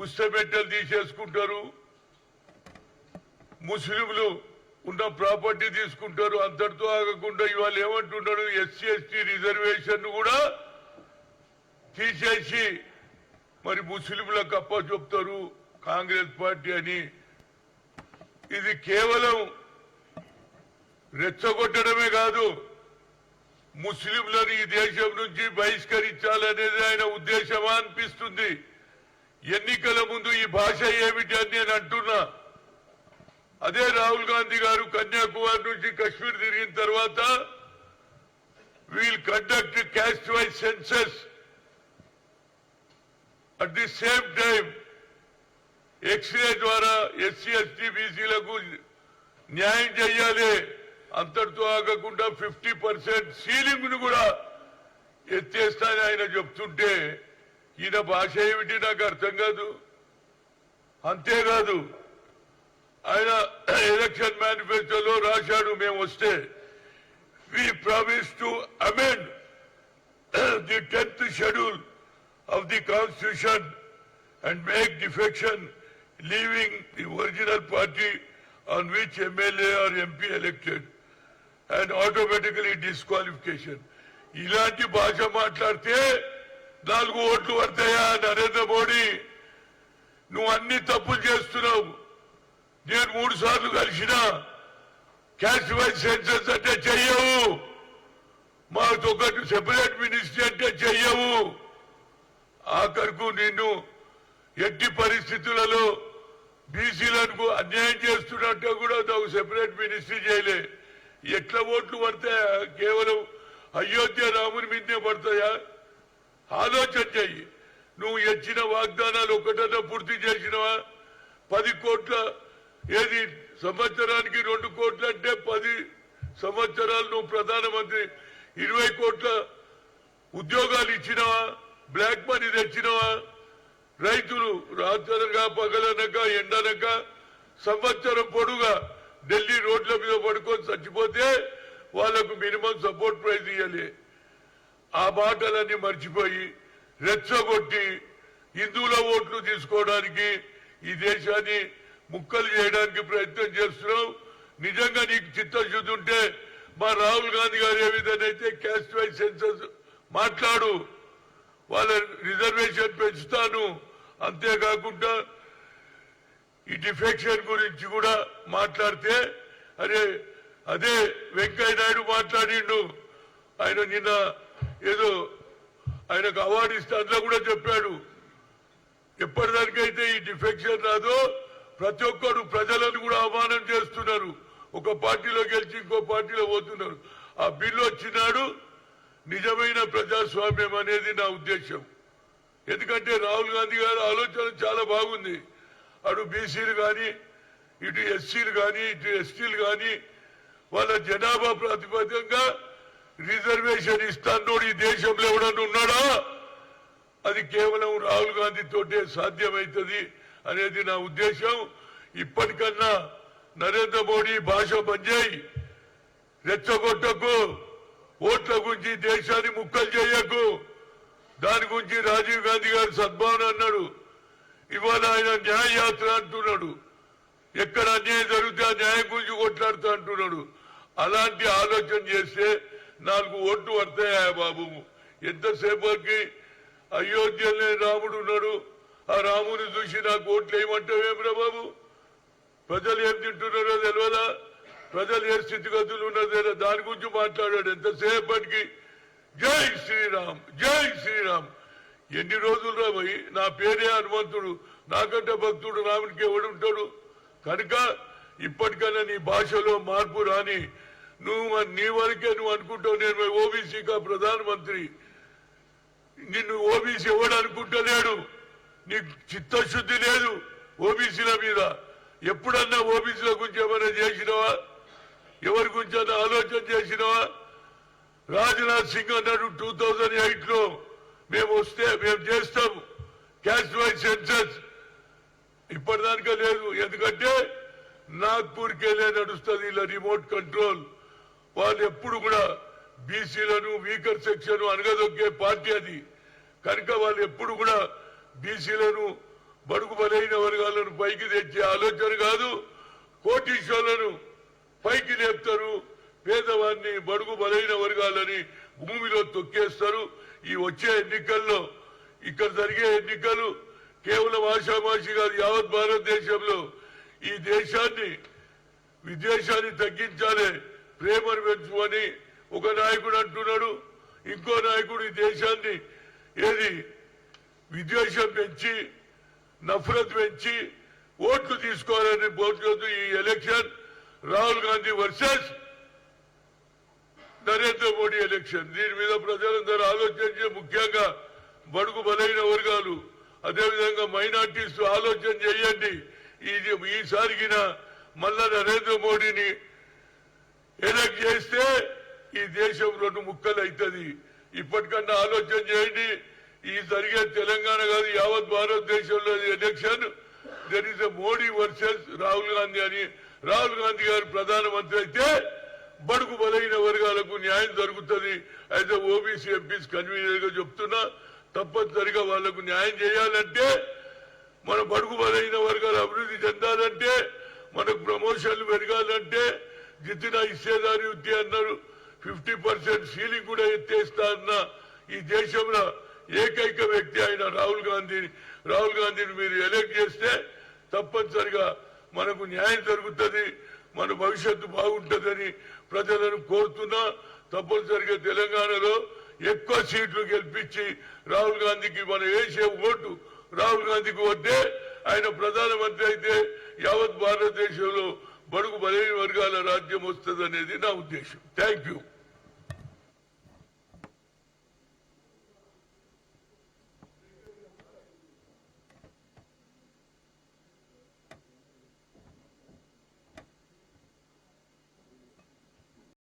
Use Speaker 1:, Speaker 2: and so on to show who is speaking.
Speaker 1: పుస్తమెట్టలు తీసేసుకుంటారు. ముస్లింలు ఉన్న ప్రాపర్టీ తీసుకుంటారు. అంతటితో ఆగకుండా ఇవాళ ఏమంటున్నారు? ఎస్సీ ఎస్టీ రిజర్వేషన్ కూడా తీసేసి మరి ముస్లింలకు అప్ప చెప్తారు కాంగ్రెస్ పార్టీ అని. ఇది కేవలం రెచ్చగొట్టడమే కాదు ముస్లింలను ఈ దేశం నుంచి బహిష్కరించాలనేది ఆయన ఉద్దేశమా అనిపిస్తుంది. ఎన్నికల ముందు ఈ భాష ఏమిటి అని నేను అంటున్నా. అదే రాహుల్ గాంధీ గారు కన్యాకుమారి నుంచి కశ్మీర్ తిరిగిన తర్వాత we'll conduct caste wise census. At the same time x ray ద్వారా ఎస్సీ ఎస్టీ బీసీలకు న్యాయం చేయాలి అంతటితో ఆగకుండా ఫిఫ్టీ పర్సెంట్ సీలింగ్ను కూడా ఎత్తేస్తానని ఆయన చెప్తుంటే ఈయన భాష ఏమిటి నాకు అర్థం కాదు అంతేకాదు ఆయన ఎలక్షన్ మేనిఫెస్టోలో రాశాడు మేము వస్తే we promise to amend the tenth schedule of the constitution and make defection leaving the original party on which MLA or MP elected and automatically disqualification ఇలాంటి భాష మాట్లాడితే నాలుగు ఓట్లు పడతాయా? నరేంద్ర మోడీ నువ్వు అన్ని తప్పులు చేస్తున్నావు. నేను మూడు సార్లు కలిసిన క్యాష్ వైజ్ సెన్సెస్ అంటే చెయ్యవు. మాకు ఒకటి సెపరేట్ మినిస్ట్రీ అంటే చెయ్యవు. ఆఖరుకు నిన్ను ఎట్టి పరిస్థితులలో బీసీలకు అన్యాయం చేస్తున్నట్టు కూడా నాకు సెపరేట్ మినిస్ట్రీ చేయలే. ఎట్లా ఓట్లు పడతాయా? కేవలం అయోధ్య రాముని మీదనే పడతాయా? ఆలోచన చెయ్యి నువ్వు ఇచ్చిన వాగ్దానాలు ఒకటన్నా పూర్తి చేసినవా? పది కోట్ల ఏది? సంవత్సరానికి రెండు కోట్లు అంటే పది సంవత్సరాలు నువ్వు ప్రధానమంత్రి. ఇరవై కోట్ల ఉద్యోగాలు ఇచ్చినవా? బ్లాక్ మనీ తెచ్చినవా? రైతులు రాత్రనక పగలనక ఎండనక సంవత్సరం పొడుగా ఢిల్లీ రోడ్ల మీద పడుకొని చచ్చిపోతే వాళ్ళకు మినిమం సపోర్ట్ ప్రైజ్ ఇవ్వాలి ఆ మాటలన్నీ మర్చిపోయి రెచ్చగొట్టి హిందువుల ఓట్లు తీసుకోవడానికి ఈ దేశాన్ని ముక్కలు చేయడానికి ప్రయత్నం చేస్తున్నావు. నిజంగా నీకు చిత్తశుద్ధి ఉంటే మా రాహుల్ గాంధీ గారు ఏ విధంగా అయితే క్యాస్ట్ వైజ్ సెన్సస్ మాట్లాడు వాళ్ళ రిజర్వేషన్ పెంచుతాను. అంతేకాకుండా ఈ డిఫెక్షన్ గురించి కూడా మాట్లాడితే అరే అదే వెంకయ్య నాయుడు మాట్లాడిండు. ఆయన నిన్న ఏదో ఆయనకు అవార్డు ఇస్తే అందులో కూడా చెప్పాడు. ఎప్పటిదానికైతే ఈ డిఫెక్షన్ రాదో ప్రతి ఒక్కరు ప్రజలను కూడా అవమానం చేస్తున్నారు. ఒక పార్టీలో గెలిచి ఇంకో పార్టీలో పోతున్నారు. ఆ బిల్లు వచ్చినాడు. నిజమైన ప్రజాస్వామ్యం అనేది నా ఉద్దేశం ఎందుకంటే రాహుల్ గాంధీ గారి ఆలోచన చాలా బాగుంది. అటు బీసీలు కానీ ఇటు ఎస్సీలు కానీ ఇటు ఎస్టీలు కానీ వాళ్ళ జనాభా ప్రాతిపదికంగా రిజర్వేషన్ ఇస్తానోడు ఈ దేశంలో ఎవడన్నా ఉన్నాడా? అది కేవలం రాహుల్ గాంధీ తోటే సాధ్యమవుతుంది అనేది నా ఉద్దేశం. ఇప్పటికన్నా నరేంద్ర మోడీ భాష పనిచేయి రెచ్చగొట్టకు. ఓట్ల గురించి దేశాన్ని ముక్కలు చేయకు. దాని గురించి రాజీవ్ గాంధీ గారు సద్భావన అన్నాడు. ఇవాళ ఆయన న్యాయయాత్ర అంటున్నాడు. ఎక్కడ అన్యాయం జరిగితే ఆ న్యాయం గురించి కొట్లాడుతూ అంటున్నాడు. అలాంటి ఆలోచన చేస్తే నాలుగు ఓట్లు వస్తాయా బాబు. ఎంతసేపటికి అయోధ్యలో రాముడు ఉన్నాడు. ఆ రాముని చూసి నాకు ఓట్లు వేయమంటావేమిరా బాబు? ప్రజలు ఏం తింటున్నారో తెలియదా ప్రజలు ఏ స్థితిగతులు ఉన్నదో దాని గురించి మాట్లాడాడు ఎంతసేపటికి. జై శ్రీరామ్ జై శ్రీరామ్. ఎన్ని రోజులు రాబోయి నా పేరే హనుమంతుడు. నాకంటే భక్తుడు రామునికి ఎవడుంటాడు? కనుక ఇప్పటికైనా నీ భాషలో మార్పు రాని నువ్వు నీ వరకే నువ్వు అనుకుంటావు నేను ఓబీసీగా ప్రధానమంత్రి? నిన్ను ఓబీసీ ఎవడు అనుకుంటలేడు? నీకు చిత్తశుద్ధి లేదు ఓబీసీల మీద. ఎప్పుడన్నా ఓబీసీల గురించి ఏమైనా చేసినావా? ఎవరి గురించి అన్నా ఆలోచన చేసినావా? రాజ్నాథ్ సింగ్ అన్నాడు టూ థౌజండ్ ఎయిట్లో మేము వస్తే మేము చేస్తాం క్యాష్ వైజ్ సెన్సెస్. ఇప్పటిదానికే లేదు. ఎందుకంటే నాగ్పూర్కి వెళ్ళే నడుస్తుంది ఇలా రిమోట్ కంట్రోల్. వాళ్ళు ఎప్పుడు కూడా బీసీలను వీకర్ సెక్షన్ అనగదొక్కే పార్టీ అది. కనుక వాళ్ళు ఎప్పుడు కూడా బీసీలను బడుగు బలైన వర్గాలను పైకి తెచ్చే ఆలోచన కాదు. కోటీశ్వరులను పైకి లేపుతారు. పేదవాడిని బడుగు బలైన వర్గాలని భూమిలో తొక్కేస్తారు. ఈ వచ్చే ఎన్నికల్లో ఇక్కడ జరిగే ఎన్నికలు కేవలం ఆషామాషి కాదు యావత్ భారతదేశంలో ఈ దేశాన్ని విద్వేషాన్ని తగ్గించాలి. ప్రేమను పెంచుకొని ఒక నాయకుడు అంటున్నాడు. ఇంకో నాయకుడు ఈ దేశాన్ని ఏది? విద్వేషం పెంచి నఫరత్ పెంచి ఓట్లు తీసుకోవాలని బోర్డు ఈ election Rahul Gandhi versus Narendra Modi election. దీని మీద ప్రజలందరూ ఆలోచించి ముఖ్యంగా బడుగు బలైన వర్గాలు అదేవిధంగా మైనార్టీస్ ఆలోచన చేయండి. ఇది ఈసారికిన మళ్ళా నరేంద్ర మోడీని ఎలక్ట్ చేస్తే ఈ దేశం రెండు ముక్కలు అవుతుంది. ఇప్పటికన్నా ఆలోచన చేయండి. ఈ జరిగే తెలంగాణ కాదు యావత్ భారతదేశంలో election. There is Modi versus Rahul Gandhi అని. రాహుల్ గాంధీ గారు ప్రధానమంత్రి అయితే బడుగు బలైన వర్గాలకు న్యాయం జరుగుతుంది. అయితే ఓబీసీ ఎంపీస్ కన్వీనర్గా చెప్తున్నా తప్పనిసరిగా వాళ్ళకు న్యాయం చేయాలంటే మన బడుగు బలైన వర్గాలు అభివృద్ధి చెందాలంటే మనకు ప్రమోషన్లు పెరగాలంటే జితిన ఇచ్చేదారి వృత్తి అన్నారు. ఫిఫ్టీ పర్సెంట్ సీలింగ్ కూడా ఎత్తేస్తా అన్న. ఈ దేశంలో ఏకైక వ్యక్తి ఆయన రాహుల్ గాంధీని. రాహుల్ గాంధీని మీరు ఎలక్ట్ చేస్తే తప్పనిసరిగా మనకు న్యాయం జరుగుతుంది మన భవిష్యత్తు బాగుంటుందని ప్రజలను కోరుతున్నా. తప్పనిసరిగా తెలంగాణలో ఎక్కువ సీట్లు గెలిపించి రాహుల్ గాంధీకి మనం వేసే ఓటు రాహుల్ గాంధీకి వద్దే. ఆయన ప్రధానమంత్రి అయితే యావత్ భారతదేశంలో బడుగు బలైన వర్గాల రాజ్యం వస్తుంది అనేది నా ఉద్దేశం. Thank you